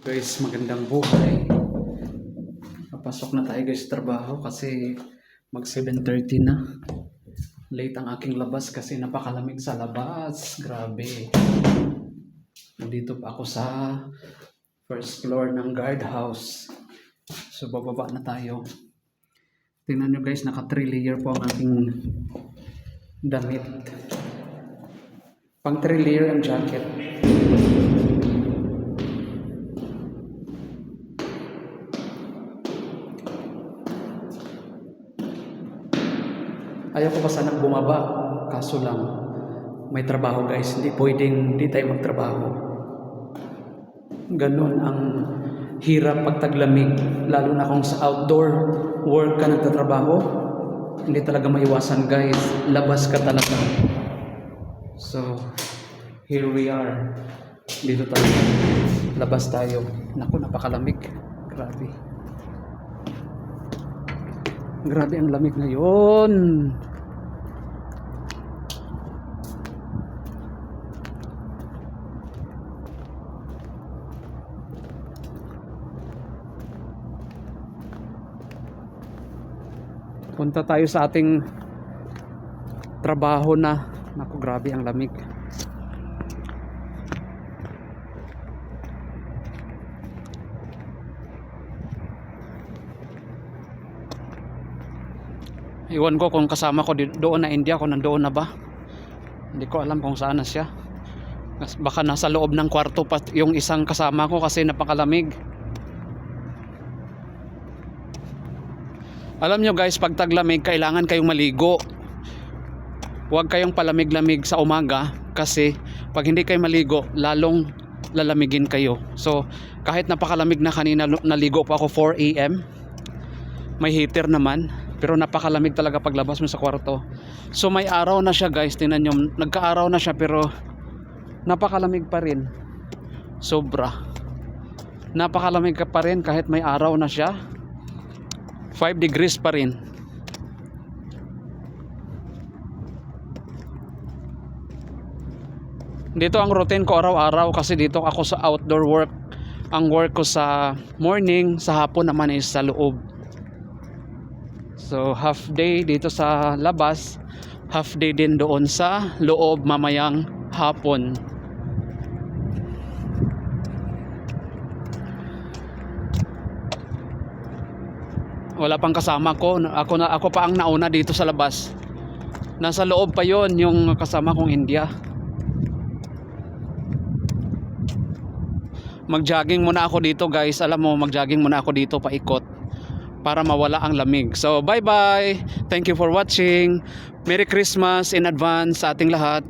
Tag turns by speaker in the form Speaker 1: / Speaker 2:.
Speaker 1: Guys, magandang buhay. Papasok na tayo guys sa trabaho kasi mag 7.30 na. Late ang aking labas kasi napakalamig sa labas. Grabe. Nandito pa ako sa first floor ng guardhouse. So bababa na tayo. Tingnan nyo guys, naka 3 layer po ang aking damit. Pang 3 layer ang jacket. Ayaw ko pa sanang bumaba. Kaso lang, may trabaho guys. Hindi pwedeng hindi tayo magtrabaho. Ganun ang hirap pag taglamig. Lalo na kung sa outdoor work ka nagtatrabaho. Hindi talaga maiwasan guys. Labas ka talaga. So, here we are. Dito tayo. Labas tayo. Naku, napakalamig. Grabe. Grabe ang lamig ngayon. Punta tayo sa ating trabaho na. Naku, grabe ang lamig. Iwan ko kung kasama ko doon na India, kung nandoon na ba. Hindi ko alam kung saan na siya. Baka nasa loob ng kwarto pa yung isang kasama ko kasi napakalamig. Alam nyo guys, pag taglamig, kailangan kayong maligo. Huwag kayong palamig-lamig sa umaga kasi pag hindi kayo maligo, lalong lalamigin kayo. So, kahit napakalamig na kanina, naligo pa ako 4 a.m. May heater naman, pero napakalamig talaga paglabas mo sa kwarto. So, may araw na siya guys, tingnan nyo, nagka-araw na siya pero napakalamig pa rin. Sobra. Napakalamig ka pa rin kahit may araw na siya. 5 degrees pa rin. Dito ang routine ko araw-araw kasi dito ako sa outdoor work. Ang work ko sa morning, sa hapon naman is sa loob. So half day dito sa labas, half day din doon sa loob mamayang hapon. Wala pang kasama ko. Ako na ako pa ang nauna dito sa labas. Nasa loob pa 'yon yung kasama kong India. Mag-jogging muna ako dito, guys. Alam mo, mag-jogging muna ako dito paikot para mawala ang lamig. So, bye-bye. Thank you for watching. Merry Christmas in advance sa ating lahat.